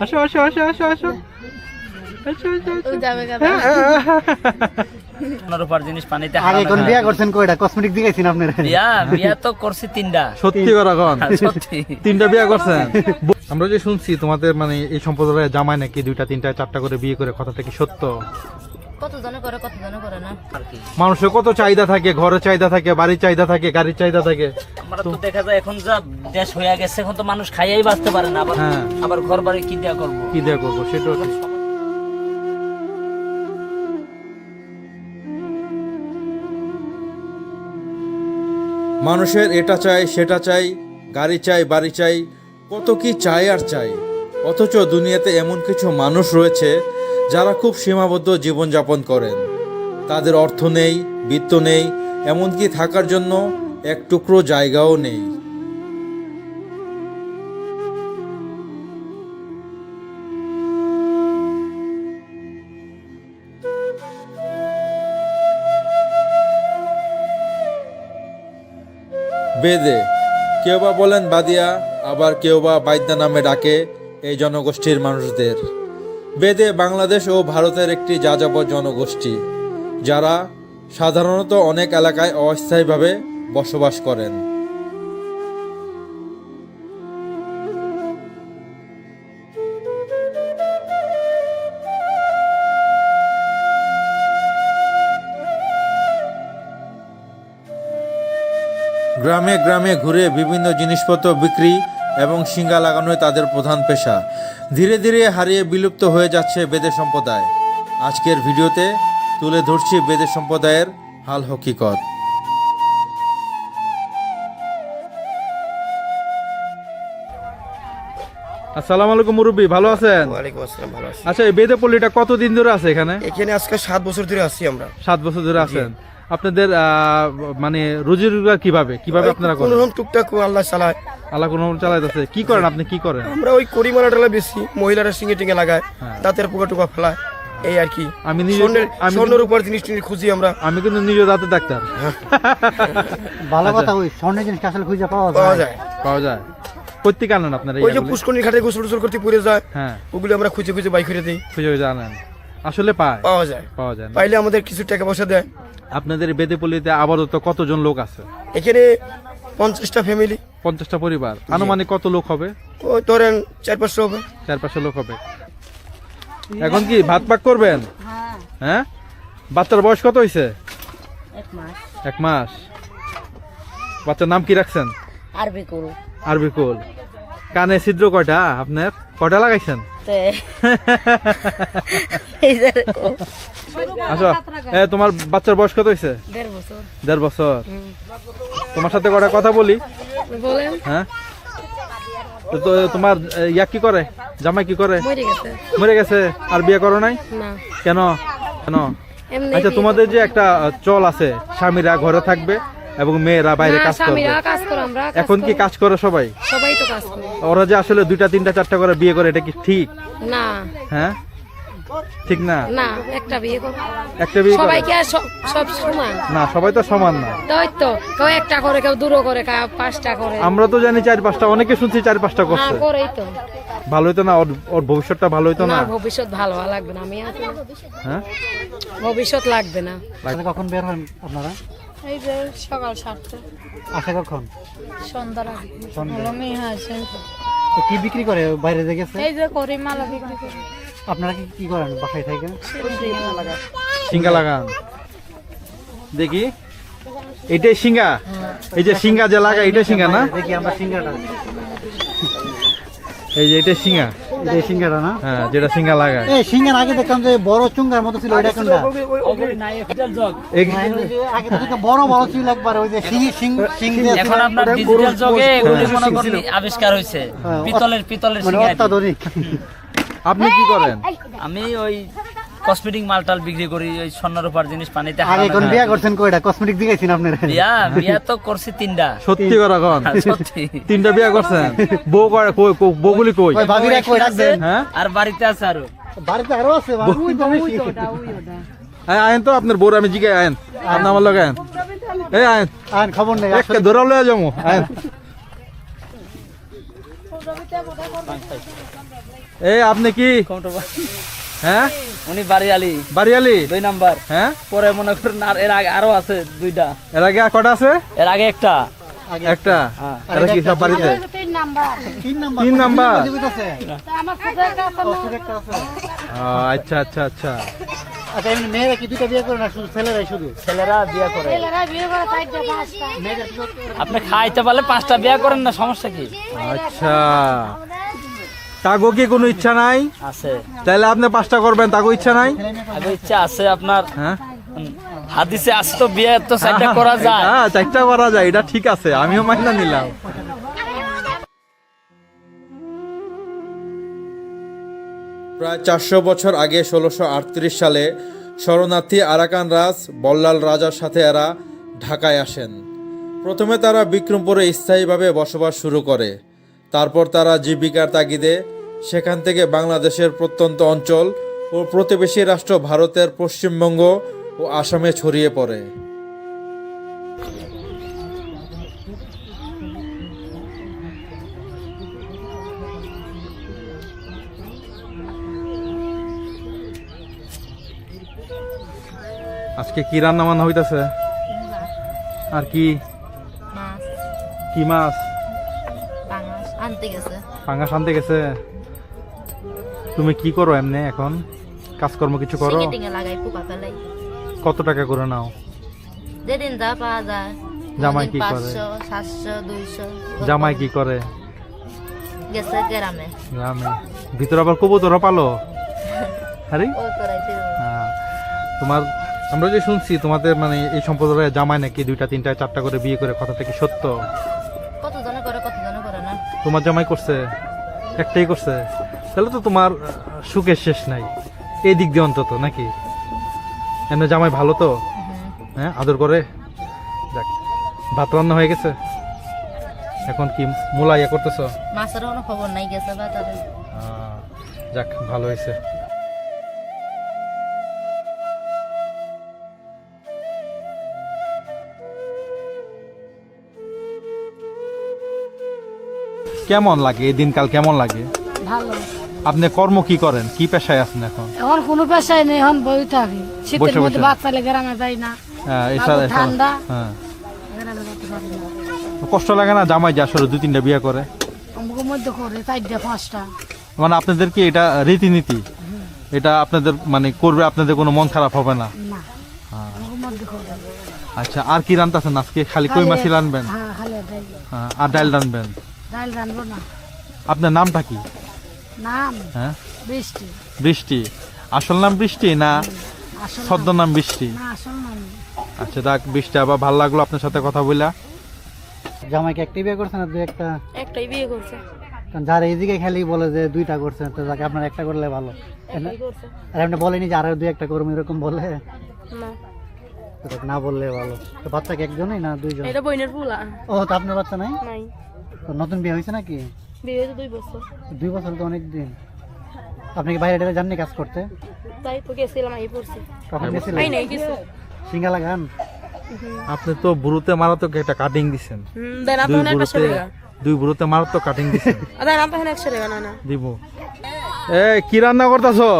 আসো আসো আসো আসো আসো। হ্যাঁ, হ্যাঁ, হ্যাঁ। আমরা যে শুনছি তোমাদের মানে এই সম্প্রদায় জামাই নাকি দুইটা তিনটা চারটা করে বিয়ে করে কথাটা কি সত্য? কত করে কত করে না? মানুষের কত চাহিদা থাকে ঘরের চাহিদা থাকে বাড়ির চাহিদা থাকে গাড়ির চাহিদা থাকে। আমরা তো দেখা যায় এখন যা দেশ হয়ে গেছে এখন তো মানুষ খাইয়াই বাঁচতে পারে না। আবার হ্যাঁ। আবার ঘর বাড়ি কি দেয়া করব? কি দেয়া করব সেটাও মানুষের এটা চাই সেটা চাই গাড়ি চাই বাড়ি চাই কত কি চাই আর চাই। অথচ দুনিয়াতে এমন কিছু মানুষ রয়েছে যারা খুব সীমাবদ্ধ জীবনযাপন করেন। তাদের অর্থ নেই, বৃত্ত নেই, এমনকি থাকার জন্য এক টুকরো জায়গাও নেই। বেদে, কেউ বা বলেন বাদিয়া, আবার কেউ বা বাইদ্যা নামে ডাকে এই জনগোষ্ঠীর মানুষদের। বেদে বাংলাদেশ ও ভারতের একটি যাযাবর জনগোষ্ঠী, যারা সাধারণত অনেক এলাকায় অস্থায়ীভাবে বসবাস করেন। গ্রামে গ্রামে ঘুরে বিভিন্ন জিনিসপত্র বিক্রি এবং শিঙ্গা লাগানোই তাদের প্রধান পেশা। ধীরে ধীরে হারিয়ে বিলুপ্ত হয়ে যাচ্ছে বেদে সম্প্রদায়। আজকের ভিডিওতে তুলে ধরছি বেদে সম্প্রদায়ের হাল হকিকত। আসসালামু আলাইকুম মুরব্বী ভালো আছেন? ওয়ালাইকুম আসসালাম ভালো আছি। আচ্ছা এই বেদে পল্লীটা কতদিন ধরে আছে এখানে? এখানে আজকে সাত বছর ধরে আছি আমরা। সাত বছর ধরে আছেন। আপনাদের আহ, মানে রুজি রোজগার কীভাবে? কীভাবে আপনারা করেন? টুকটাক আল্লাহ চালায়। আল্লাহ কোন চালাইতেছে। কি করেন আপনি? কি করেন? আমরা ওই করিমালা টালা বেশি মহিলারা সিঙ্গে টিঙ্গে লাগায় দাঁতের পোকা টোকা ফেলায় এই আর কি। আমি স্বর্ণের উপর জিনিস টিনিস খুঁজি আমরা। আমি কিন্তু নিজে দাঁতে ডাক্তার। ভালো কথা ওই স্বর্ণের জিনিস আসলে খুঁজে পাওয়া পাওয়া যায়। যায় পাওয়া যায়। প্রত্যেক আনেন আপনারা ওই যে এইগুলি? পুষ্করণীর ঘাটে গোসল টোসল করতে পড়ে যায় হ্যাঁ। ওগুলো আমরা খুঁজে খুঁজে বাই করে দিই। খুঁজে খুঁজে আনেন। আসলে পায়। পাওয়া যায়। পাওয়া যায় পাইলে আমাদের কিছু টাকা পয়সা দেয়। আপনাদের বেদে পল্লীতে আপাতত কতজন লোক আছে? এখানে পঞ্চাশটা ফ্যামিলি পঞ্চাশটা পরিবার। আনুমানিক কত লোক হবে? ওই ধরেন চার পাঁচশো হবে। চার পাঁচশো লোক হবে। এখন কি ভাত পাক করবেন? হ্যাঁ? বাচ্চার বয়স কত হয়েছে এক মাস। বাচ্চার নাম কি রাখছেন? আরবি করু আরবি কুল। কানে ছিদ্র কয়টা? আপনার? কটা লাগাইছেন? আচ্ছা তোমার বাচ্চার বয়স কত হয়েছে? দেড় বছর। তোমার সাথে কটা কথা বলি? হ্যাঁ? তো তোমার ইয়া কি করে? জামাই কি করে? মরে গেছে। আর বিয়ে করো নাই? কেন? কেন? আচ্ছা তোমাদের যে একটা চল আছে স্বামীরা ঘরে থাকবে এবং মেয়েরা বাইরে কাজ করবে। করে এখন কি কাজ করে সবাই? সবাই তো কাজ করে। ওরা যে আসলে দুইটা তিনটা চারটা করে বিয়ে করে এটা কি ঠিক? না। হ্যাঁ? ঠিক না? না একটা বিয়ে করে একটা বিয়ে করে? সবাই কি আর সব সব সমান। না সবাই তো সমান না। তাই তো কেউ একটা করে কেউ দুটো করে কেউ পাঁচটা করে। আমরা তো জানি চার পাঁচটা অনেকে শুনছি চার পাঁচটা না করছে। করেই তো। ভালো হইতো না ওর- ওর ভবিষ্যৎটা ভালো হইতো না? না ভবিষ্যৎ ভালো লাগবে না আমি না। হ্যাঁ? ভবিষ্যৎ লাগবে না। তাহলে কখন বের হন আপনারা? এই যে সকাল সাতটা। আসে কখন? সন্ধ্যার সন্ধ্যা। কি বিক্রি করে? বাইরে যে গেছে? এই যে করি মালা বিক্রি করে। আপনারা কি কি করেন বাসায় থেকে? সিঙ্গা লাগান। দেখি। এটাই সিঙ্গা? এই যে সিঙ্গা যে লাগা এটা সিঙ্গা না? দেখি আমরা সিঙ্গাটা। এই যে এটা সিঙ্গা। এই সিঙ্গাটা না? হ্যাঁ যেটা সিঙ্গা লাগায়। এই সিঙ্গার আগে দেখতাম যে বড় চুঙ্গার মতো ছিল কোনটা? আগে বড় বড় ছিল একবার ওই যে সিং সিং সিং এখন আপনার ডিজিটাল যুগে এগুলি মনে করেন আবিষ্কার হয়েছে। হ্যাঁ, পিতলের পিতলের মানে অত্যাধুনিক। আপনি কি করেন? আমি ওই কসমেটিক মালটাল বিক্রি করি ওই স্বর্ণের উপর জিনিস পানিতে কোন যায়। বিয়া করছেন কয়টা কসমেটিক দিয়েছেন আপনারা? বিয়া বিয়া তো করছি তিনটা। সত্যি কথা কন? সত্যি। তিনটা বিয়া করছেন? বউ করে কই কই- বউগুলি কই? ওই ভাবিরা কই রাখবেন? হ্যাঁ? আর বাড়িতে আছে আরও। বাড়িতে আরও আছে বাবু, ওই তো বেশি। আয়- আয়েন তো আপনার বউর আমি জিগাই আয়েন। আপনি আমার লগে আয়েন। এই আয়েন। আইন খবর নেই একটা ধরে লয়ে যাব আয়েন। এই আপনি কি? হ্যাঁ? উনি বাড়িয়ালি। বাড়িয়ালি? দুই নাম্বার। হ্যাঁ? পরে মনে করেন আর এর আগে আরও আছে দুইটা। এর আগে আর কটা আছে? এর আগে একটা। একটা? কি সব বাড়িতে? তিন নাম্বার। তিন নাম্বার? আচ্ছা আচ্ছা আচ্ছা। আচ্ছা এমনি মেয়েরা কি দুইটা বিয়ে করে না শুধু ছেলেরাই শুধু? ছেলেরা বিয়ে করে। ছেলেরা বিয়ে করে চারটে পাঁচটা। মেয়েদের কি করতে পারে? আপনি খাইতে পারলে পাঁচটা বিয়ে করেন না সমস্যা কি? আচ্ছা। তাগো কি কোনো ইচ্ছা নাই? আছে। তাহলে আপনি পাঁচটা করবেন তাগো ইচ্ছা নাই? আগে ইচ্ছা আছে আপনার। হ্যাঁ? হাদিসে আছে তো বিয়ে তো চারটা করা যায়। হ্যাঁ চারটা করা যায় এটা ঠিক আছে আমিও মাইনা নিলাম। প্রায় চারশো বছর আগে ষোলোশো আটত্রিশ সালে শরণার্থী আরাকান রাজ বল্লাল রাজার সাথে এরা ঢাকায় আসেন। প্রথমে তারা বিক্রমপুরে স্থায়ীভাবে বসবাস শুরু করে। তারপর তারা জীবিকার তাগিদে সেখান থেকে বাংলাদেশের প্রত্যন্ত অঞ্চল ও প্রতিবেশী রাষ্ট্র ভারতের পশ্চিমবঙ্গ ও আসামে ছড়িয়ে পড়ে। আজকে কি রান্না বান্না হইতাছে আর কি? মাছ। কি মাছ? আনতে গেছে। আনতে গেছে। তুমি কি করো এমনি এখন? কাজকর্ম কিছু করো? শিঙে টিঙে লাগাই পোকা ফেলাই। কত টাকা করে নাও? যেদিন যা পাওয়া যায় জামাই কি করে? জামাই কি করে? গেছে গ্রামে। গ্রামে। ভিতরে আবার কবুতর পালো? আরে ও হ্যাঁ। তোমার আমরা যে শুনছি তোমাদের মানে এই সম্প্রদায়ের জামাই নাকি দুইটা তিনটা চারটা করে বিয়ে করে কথাটা কি সত্য? তোমার জামাই করছে একটাই করছে। তাহলে তো তোমার সুখের শেষ নাই। এই দিক দিয়ে অন্তত নাকি? এমনি জামাই ভালো তো? হ্যাঁ আদর করে? যাক ভাত রান্না হয়ে গেছে। এখন কি মূলা ইয়ে করতেছ? মাছের কোনো খবর নাই গেছে যাক ভালো হয়েছে। কেমন লাগে? এই দিনকাল কেমন লাগে? ভালো। আপনি কর্ম কি করেন? কি পেশায় আছেন এখন? এখন কোনো পেশায় নেই এখন বই থাকি শীতের বসে মধ্যে বসে। বাচ্চা লেগে গ্রামে যাই না। হ্যাঁ, তারপর ঠান্ডা। হ্যাঁ। গ্রামে যেতে পারি না। কষ্ট লাগে না জামাই যে আসলে দুই তিনটা বিয়ে করে? আমাকে মধ্যে করে চারটে পাঁচটা। মানে আপনাদের কি এটা রীতিনীতি? এটা আপনাদের মানে করবে আপনাদের কোনো মন খারাপ হবে না? না। আমাকে মধ্যে করে। আচ্ছা আর কি রান্তাছেন আজকে? খালি কই মাছি রানবেন? হ্যাঁ খালি হ্যাঁ, আর ডাল রানবেন? ডাইল রানবো না। আপনার নামটা কি? নাম হ্যাঁ? বৃষ্টি। বৃষ্টি। আসল নাম বৃষ্টি না আসল ছদ্ম নাম বৃষ্টি? না আসল নাম আচ্ছা দেখ বৃষ্টি আবার ভালো লাগল আপনার সাথে কথা বললা জামাইকে একটি বিয়ে করছে না দুই একটা? একটাই বিয়ে করছে। কারণ যারা এইদিকে খালি বলে যে দুইটা করছে তো যাকে আপনার একটা করলে ভালো। আর আপনি বলেনি যে আরও দুই একটা করব এরকম বলে? না। না বললে ভালো। তো বাচ্চা কি একজনই না দুইজন? এটা বইনের পুলা। ও তো আপনার বাচ্চা নাই? নাই। নতুন বিয়ে হয়েছে নাকি? বিয়ে হয়েছে দুই বছর। দুই বছর তো অনেক দিন আপনি কি বাইরে টাইরে যাননি কাজ করতে? তাই তো গেছিলাম এই পড়ছে। কখন গেছিলেন? নাই কিছু। সিঙ্গালা গান? আপনি তো বুড়োতে মারাত্মক একটা কাটিং দিছেন। দেন দুই বুড়োতে দুই মারাত্মক কাটিং দিছেন। দেন না না। দিব। এ কি রান্না করতেছো?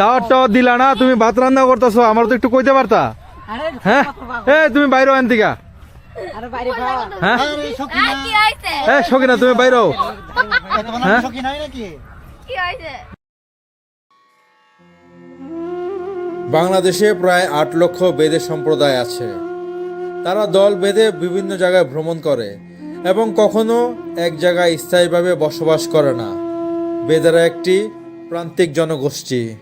দাওয়াত টাওয়াত দিলা না? তুমি ভাত রান্না করতেছো? আমার তো একটু কইতে পারতা। হ্যাঁ? এ তুমি বাইরে আন দিকা হ্যাঁ? এ তুমি বাইরেও হ্যাঁ? বাংলাদেশে প্রায় আট লক্ষ বেদে সম্প্রদায় আছে। তারা দল বেঁধে বিভিন্ন জায়গায় ভ্রমণ করে এবং কখনো এক জায়গায় স্থায়ীভাবে বসবাস করে না। বেদেরা একটি প্রান্তিক জনগোষ্ঠী।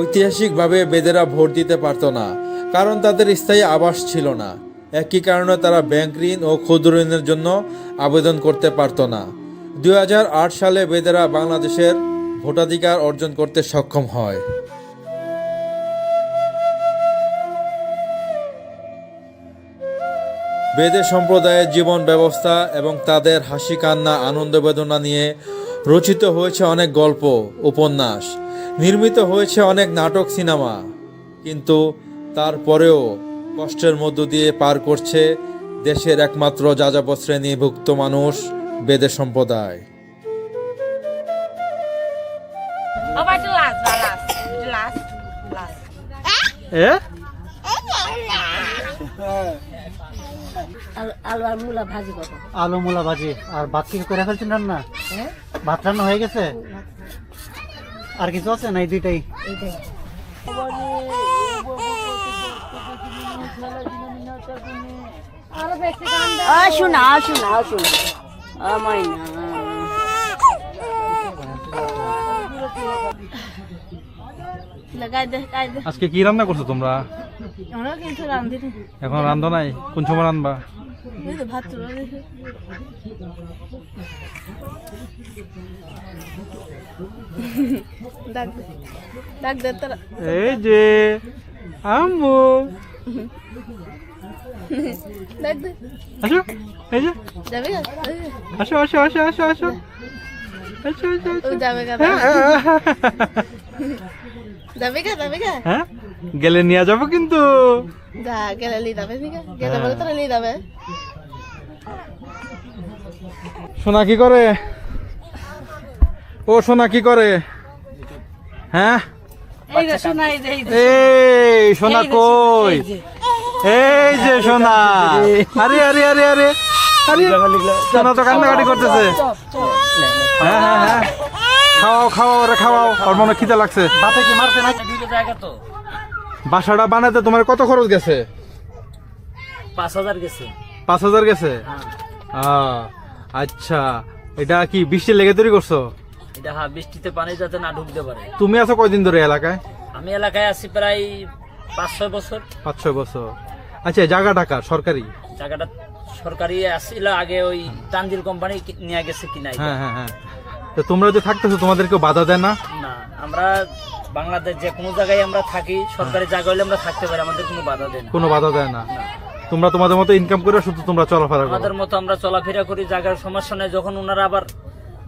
ঐতিহাসিকভাবে বেদেরা ভোট দিতে পারত না, কারণ তাদের স্থায়ী আবাস ছিল না। একই কারণে তারা ব্যাংক ঋণ ও ক্ষুদ্র ঋণের জন্য আবেদন করতে পারত না। দু হাজার আট সালে বেদেরা বাংলাদেশের ভোটাধিকার অর্জন করতে সক্ষম হয়। বেদে সম্প্রদায়ের জীবন ব্যবস্থা এবং তাদের হাসি কান্না আনন্দ বেদনা নিয়ে রচিত হয়েছে অনেক গল্প, উপন্যাস। নির্মিত হয়েছে অনেক নাটক সিনেমা কিন্তু তারপরেও কষ্টের মধ্য দিয়ে পার করছে দেশের একমাত্র যাযাবর শ্রেণীভুক্ত মানুষ বেদে সম্প্রদায়। আলু আর মূলা ভাজি কত আলু মূলা ভাজি। আর ভাত কিছু করে ফেলছেন রান্না? ভাত রান্না হয়ে গেছে? আর কিছু আছে? না এই দুইটাই শোনা শোনা শোনা। আমার না লাগাই দে লাগাই দে। আজকে কি রান্না করছ তোমরা? এখন রান্ধো নাই? কোন সময় রান্ধবা? ভাত ডাক দে ডাক এই যে আম্মু। ডাক দে। আসো এই যে। যাবে গা আসো আসো আসো আসো আসো। আসো আসো ও আসো যাবে গা যাবে গা যাবে গা। হ্যাঁ গেলে নিয়ে যাব কিন্তু। যা গেলে লি যাবে ঠিক আছে। গেলে বলে তোরা লি যাবে। সোনা কি করে? ও সোনা কি করে? হ্যাঁ? এই যে শোনা এই যে এই সোনা। কই? এই যে। সোনা। আরে আরে আরে আরে। সোনা তো কান্নাকাটি করতেছে। হ্যাঁ হ্যাঁ হ্যাঁ। খাওয়াও খাওয়াও রে খাওয়াও। ওর মনে খিদে লাগছে। বাপে কি মারছে না দুইটা জায়গা তো। বাসাটা বানাতে তোমার কত খরচ গেছে? পাঁচ হাজার গেছে। পাঁচ হাজার গেছে? আচ্ছা। এটা কি বৃষ্টি লেগে তৈরি করছ? এটা হ্যাঁ বৃষ্টিতে পানি যাতে না ঢুকতে পারে। তুমি আছো কয়দিন ধরে এলাকায়? আমি এলাকায় আছি প্রায় পাঁচ ছয় বছর। পাঁচ ছয় বছর। আচ্ছা জায়গা টাকা সরকারি? জায়গাটা সরকারি আসছিল আগে ওই তানজিল কোম্পানি নিয়ে গেছে কিনা। হ্যাঁ হ্যাঁ হ্যাঁ। তো তোমরা যে থাকতেছো তোমাদের কেউ বাধা দেয় না? না আমরা বাংলাদেশ যে কোনো জায়গায় আমরা থাকি সরকারি জায়গা হলে আমরা থাকতে পারি আমাদের কোনো বাধা দেয় না। কোনো বাধা দেয় না। তোমরা তোমাদের মতো ইনকাম করে শুধু তোমরা চলাফেরা করো। আমাদের মতো আমরা চলাফেরা করি জায়গার সমস্যা নেই। যখন ওনারা আবার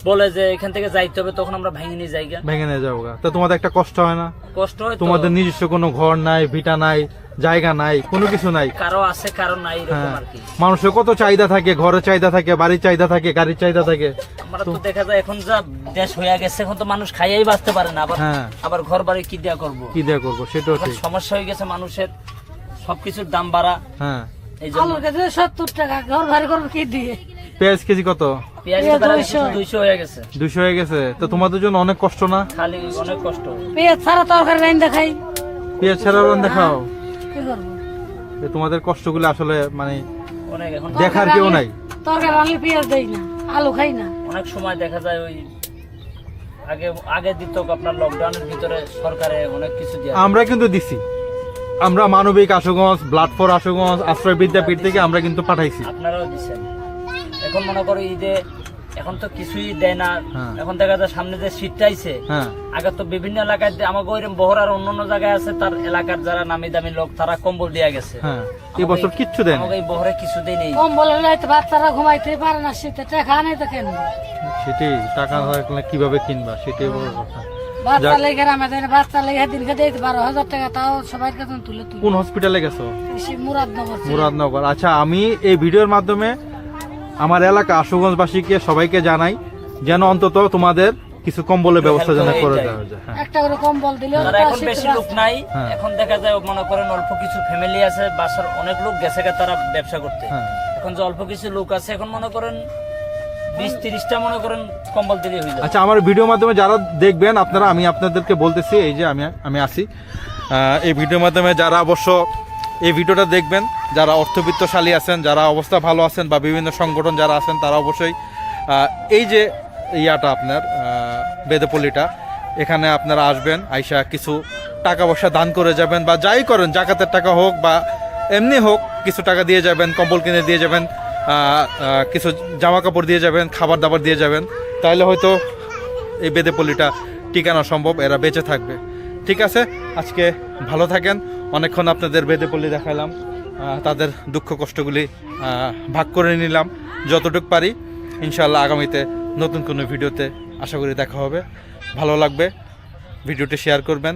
বলে যে এখান থেকে যাইতে হবে তখন আমরা ভেঙে নিয়ে যাই ভেঙে নিয়ে গা। তো তোমাদের একটা কষ্ট হয় না? কষ্ট হয় তোমাদের নিজস্ব কোনো ঘর নাই ভিটা নাই জায়গা নাই কোনো কিছু নাই? কারও আছে কারও নাই এরকম হ্যাঁ। আর কি। মানুষের কত চাহিদা থাকে ঘরের চাহিদা থাকে বাড়ির চাহিদা থাকে গাড়ির চাহিদা থাকে। আমরা তো দেখা যায় এখন যা দেশ হয়ে গেছে এখন তো মানুষ খাইয়াই বাঁচতে পারে না। আবার হ্যাঁ। আবার ঘর বাড়ি কি দেয়া করব? কি দেয়া করব সেটাও সমস্যা হয়ে গেছে মানুষের। সবকিছুর দাম বাড়া। হ্যাঁ। এই জন্য আলুর কেজি সত্তর টাকা ঘর ভাড়ি করব কি দিয়ে? পেঁয়াজ কেজি কত? পেঁয়াজ পেঁয়াজ দুইশো। দুইশো হয়ে গেছে। দুশো হয়ে গেছে। তো তোমাদের জন্য অনেক কষ্ট না? খালি অনেক কষ্ট। পেঁয়াজ ছাড়া তরকারি রাইন দেখাই। পেঁয়াজ ছাড়া দেখাও। কি করব? তোমাদের কষ্টগুলো আসলে মানে অনেক দেখার কেউ নাই। তরকারি পেঁয়াজ দেই না আলু খাই না। অনেক সময় দেখা যায় ওই আগে আগে দিত আপনার লকডাউনের ভিতরে সরকারে অনেক কিছু দিয়ে। আমরা কিন্তু দিছি। আমরা মানবিক আশুগঞ্জ ব্লাড ফর আশুগঞ্জ আশ্রয় বিদ্যাপীঠ থেকে আমরা কিন্তু পাঠাইছি। আপনারাও দিচ্ছেন এখন মনে করো এই যে এখন তো কিছুই দেয় না। হ্যাঁ। এখন দেখা যায় সামনে যে সিটটা আইছে হ্যাঁ। আগে তো বিভিন্ন এলাকায় আমাকে ওইরকম বহর আর অন্য অন্য জায়গায় আছে তার এলাকার যারা নামি দামি লোক তারা কম্বল দিয়ে গেছে। হ্যাঁ এই বছর কিচ্ছু দেন আমাকে এই বহরে কিছু দেয় নেই। কম বলে হয়তো বাচ্চারা ঘুমাইতে পারে না শীতে টাকা আনে তো কেন সেটাই টাকা কীভাবে কিনবা সেটাই বড় কথা। বাচ্চা। লেগে আমি দেয় বাচ্চা লেগে দিনকে দিতে বারো হাজার টাকা তাও সবার কাছে তুলে তুলে কোন হসপিটালে গেছো? মুরাদনগর মুরাদনগর। আচ্ছা আমি এই ভিডিওর মাধ্যমে আমার এলাকা আশুগঞ্জবাসীকে সবাইকে জানাই যেন অন্তত তোমাদের কিছু কম্বলের ব্যবস্থা যেন করে দেওয়া যায়। হ্যাঁ একটা করে কম্বল তো এখন বেশি লোক নাই হ্যাঁ। এখন দেখা যায় মনে করেন অল্প কিছু ফ্যামিলি আছে বাসার অনেক লোক গেছে তারা ব্যবসা করতে। হ্যাঁ। এখন যে অল্প কিছু লোক আছে এখন মনে করেন বিশ তিরিশটা মনে করেন কম্বল দিলে হয়ে আচ্ছা আমার ভিডিওর মাধ্যমে যারা দেখবেন, আপনারা, আমি আপনাদেরকে বলতেছি, এই যে আমি আমি আসি। এই ভিডিওর মাধ্যমে যারা অবশ্য এই ভিডিওটা দেখবেন, যারা অর্থবিত্তশালী আছেন, যারা অবস্থা ভালো আছেন বা বিভিন্ন সংগঠন যারা আছেন, তারা অবশ্যই এই যে ইয়াটা আপনার বেদপল্লিটা, এখানে আপনারা আসবেন, আইসা কিছু টাকা পয়সা দান করে যাবেন বা যাই করেন, জাকাতের টাকা হোক বা এমনি হোক, কিছু টাকা দিয়ে যাবেন, কম্বল কিনে দিয়ে যাবেন। কিছু জামা কাপড় দিয়ে যাবেন খাবার দাবার দিয়ে যাবেন, তাহলে হয়তো এই বেদেপল্লিটা টিকানো সম্ভব, এরা বেঁচে থাকবে। ঠিক আছে, আজকে ভালো থাকেন। অনেকক্ষণ আপনাদের বেদে বেদেপল্লি দেখালাম তাদের দুঃখ কষ্টগুলি ভাগ করে নিলাম। যতটুকু পারি ইনশাল্লাহ আগামীতে নতুন কোনো ভিডিওতে আশা করি দেখা হবে। ভালো লাগবে, ভিডিওটি শেয়ার করবেন।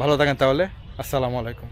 ভালো থাকেন তাহলে। আসসালামু আলাইকুম।